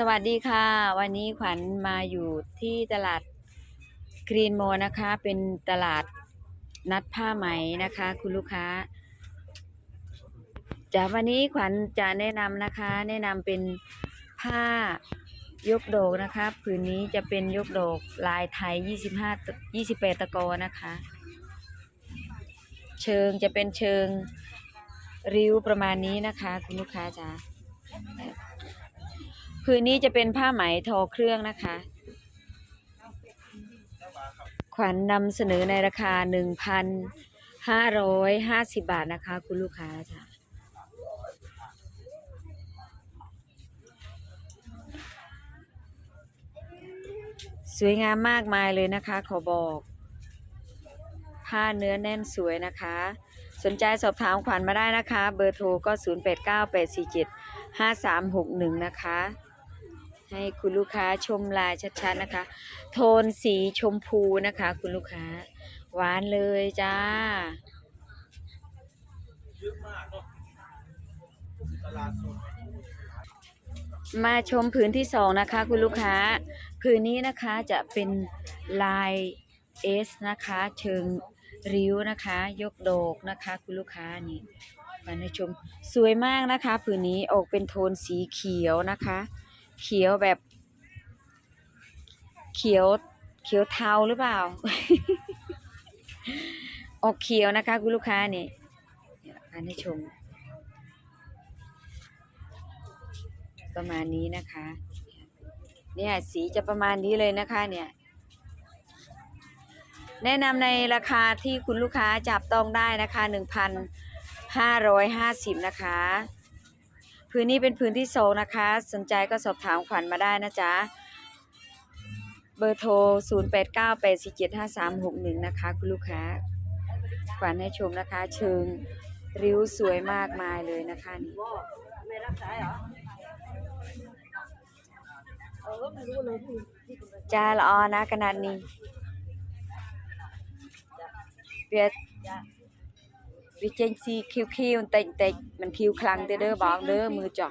สวัสดีค่ะ วันนี้ขวัญมาอยู่ที่ตลาดกรีนโมนะคะ เป็นตลาดนัดผ้าไหมนะคะ คุณลูกค้าจากวันนี้ขวัญจะแนะนำนะคะ แนะนำเป็นผ้ายกโดกนะคะผืนนี้จะเป็นยกโดกลายไทย 25 28ตะกอนะคะ เชิงจะเป็นเชิงริ้วประมาณนี้นะคะ คุณลูกค้าจ๋า ผืนนี้จะเป็นผ้าไหมทอเครื่องนะคะ ขวัญนำเสนอในราคา1,550บาทนะคะ คุณลูกค้าจ้ะสวยงามมากมายเลยนะคะ ขอบอก ผ้าเนื้อแน่นสวยนะคะ สนใจสอบถามขวัญมาได้นะคะ เบอร์โทรก็ 0898475361 นะคะ ให้คุณลูกค้าชมลายชัดๆนะคะ โทนสีชมพูนะคะ คุณลูกค้า หวานเลยจ้ามาชมผืนที่สองนะคะ คุณลูกค้า ผืนนี้นะคะจะเป็นลายเอสนะคะ เชิงริ้วนะคะ ยกโดกนะคะ คุณลูกค้านี่มาให้ชมสวยมากนะคะ ผืนนี้ออกเป็นโทนสีเขียวนะคะ เขียวแบบ เขียวเขียวเทาหรือเปล่า ออกเขียวนะคะ คุณลูกค้านี่เนี่มาให้ชม ประมาณนี้นะคะ เนี่ยสีจะประมาณนี้เลยนะคะ เนี่ย แนะนำในราคาที่คุณลูกค้าจับต้องได้นะคะ1,550 นะคะ พื้นนี้เป็นพื้นที่โซงนะคะ สนใจก็สอบถามขวัญมาได้นะจ๊ะ เบอร์โทร 0898475361 นะคะ คุณลูกค้า ขวัญให้ชมนะคะ เชิงริ้วสวยมากมายเลยนะคะนี่ไม่รักษาเหรอจ้าละออนะขนาดนี้เปียจ้ะ วิเจงซีคิวคิวเต็งเต็งมันคิวคลังเด้อเด้อบอกเด้อมือจ่อ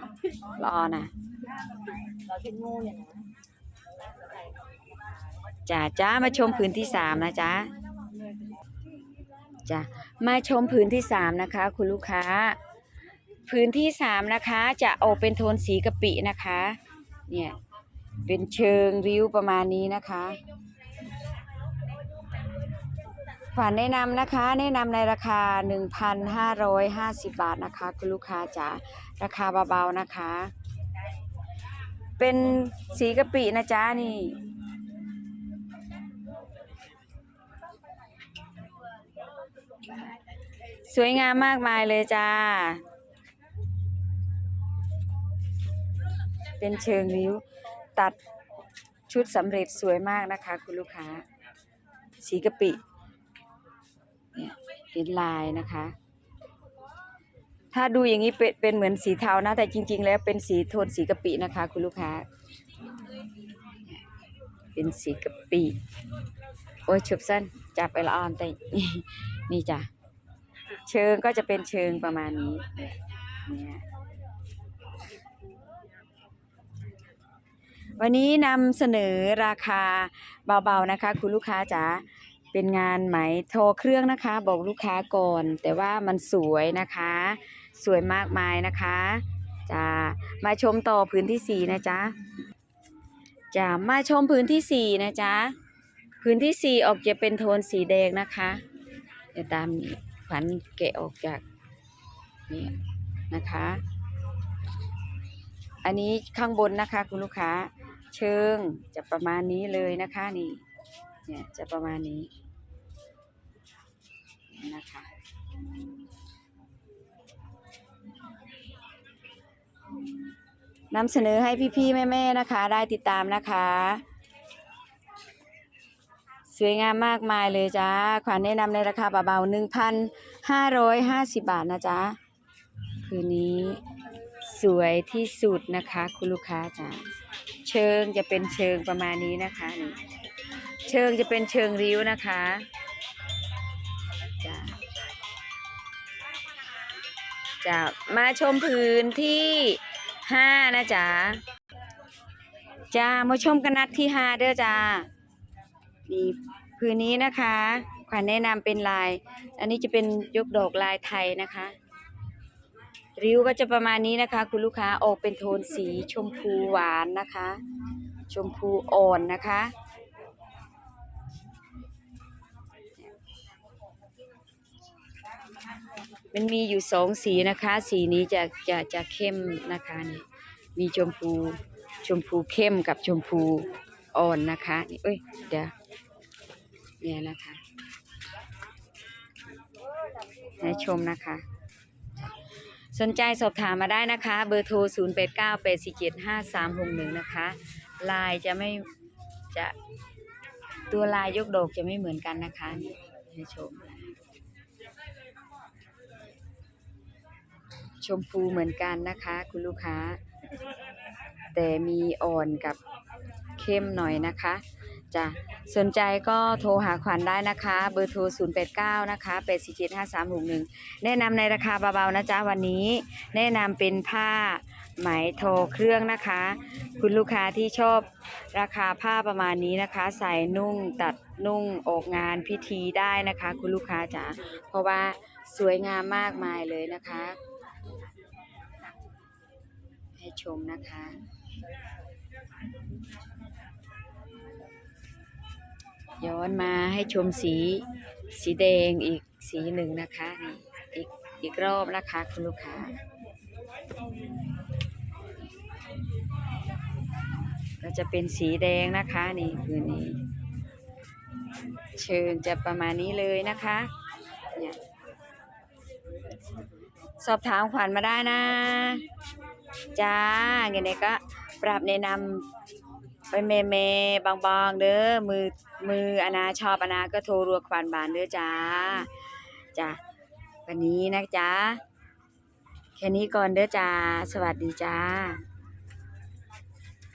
ละอนะจ้าจ้ามาชมพื้นที่สามนะจ๊ะจ้ามาชมพื้นที่สามนะคะ คุณลูกค้า พื้นที่สามนะคะ จะออกเป็นโทนสีกะปินะคะ เนี่ยเป็นเชิงริ้วประมาณนี้นะคะ ขวัญแนะนำนะคะ แนะนำในราคา 1,550 บาทนะคะ คุณลูกค้าจ๋าราคาเบาๆนะคะ เป็นสีกะปินะจ๊ะนี่ สวยงามมากมายเลยจ้า เป็นเชิงริ้วตัดชุดสำเร็จสวยมากนะคะ คุณลูกค้า สีกะปิ เห็นลายนะคะ ถ้าดูอย่างนี้เป็นเป็นเหมือนสีเทานะ แต่จริง ๆ แล้วเป็นสีโทนสีกะปินะคะ คุณลูกค้า เป็นสีกะปิโอ้ยฉุบสั้นจับไปละออนแต่นี่จ้ะเชิงก็จะเป็นเชิงประมาณนี้เนี่ยวันนี้นำเสนอราคาเบาๆนะคะ คุณลูกค้าจ๋า เป็นงานไหมโทรเครื่องนะคะ บอกลูกค้าก่อน แต่ว่ามันสวยนะคะ สวยมากมายนะคะจะมาชมต่อพื้นที่สี่นะจ๊ะจะมาชมพื้นที่สี่นะจ๊ะพื้นที่สี่ออกจะเป็นโทนสีแดงนะคะเดี๋ยวตามนี้ขวัญแกะออกจากนี่นะคะ อันนี้ข้างบนนะคะคุณลูกค้า เชิงจะประมาณนี้เลยนะคะนี่ เนี่ยจะประมาณนี้นะคะนำเสนอให้พี่ๆแม่ๆนะคะ ได้ติดตามนะคะ สวยงามมากมายเลยจ้าขวัญแนะนำในราคาเบาๆหนึ่งพันห้าร้อยห้าสิบบาทนะจ๊ะคืนนี้สวยที่สุดนะคะ คุณลูกค้าจ้าเชิงจะเป็นเชิงประมาณนี้นะคะนี่ เชิงจะเป็นเชิงริ้วนะคะจ้าจะมาชมพื้นที่ห้านะจ๊ะจ้ามาชมกันนัดที่ห้าเด้อจ้านี่พื้นนี้นะคะขวัญแนะนำเป็นลาย อันนี้จะเป็นยกดอกลายไทยนะคะ ริ้วก็จะประมาณนี้นะคะ คุณลูกค้าออกเป็นโทนสีชมพูหวานนะคะ ชมพูอ่อนนะคะ มันมีอยู่สองสีนะคะ สีนี้จะจะจะเข้มนะคะนี่มีชมพูชมพูเข้มกับชมพูอ่อนนะคะนี่เอ้ยเดี๋ยวเนี่ยนะคะให้ชมนะคะ สนใจสอบถามมาได้นะคะ เบอร์โทร 0 8 9 8 4 7 5 3 6 1 นะคะ ลายจะไม่จะตัวลายยกดอกจะไม่เหมือนกันนะคะ นี่ให้ชม ชมพูเหมือนกันนะคะ คุณลูกค้า แต่มีอ่อนกับเข้มหน่อยนะคะจะสนใจก็โทรหาขวัญได้นะคะ เบอร์โทร 089 นะคะ8475361 แนะนำในราคาเบาๆนะจ๊ะวันนี้ แนะนำเป็นผ้าไหมโทรเครื่องนะคะ คุณลูกค้าที่ชอบราคาผ้าประมาณนี้นะคะ ใส่นุ่งตัดนุ่งออกงานพิธีได้นะคะ คุณลูกค้าจ๋าเพราะว่าสวยงามมากมายเลยนะคะ ให้ชมนะคะ ย้อนมาให้ชมสีสีแดงอีกสีหนึ่งนะคะนี่อีกอีกรอบนะคะคุณลูกค้าก็จะเป็นสีแดงนะคะนี่คือนี้ เชิญจะประมาณนี้เลยนะคะเนี่ยสอบถามขวัญมาได้นะ จ้าเงี้ยก็ปรับแนะนำไปเมเมบางๆเด้อมือมืออนาชอบอนาก็โทรรัวควานบานเด้อจ้าจ้าวันนี้นะจ้าแค่นี้ก่อนเด้อจ้าสวัสดีจ้า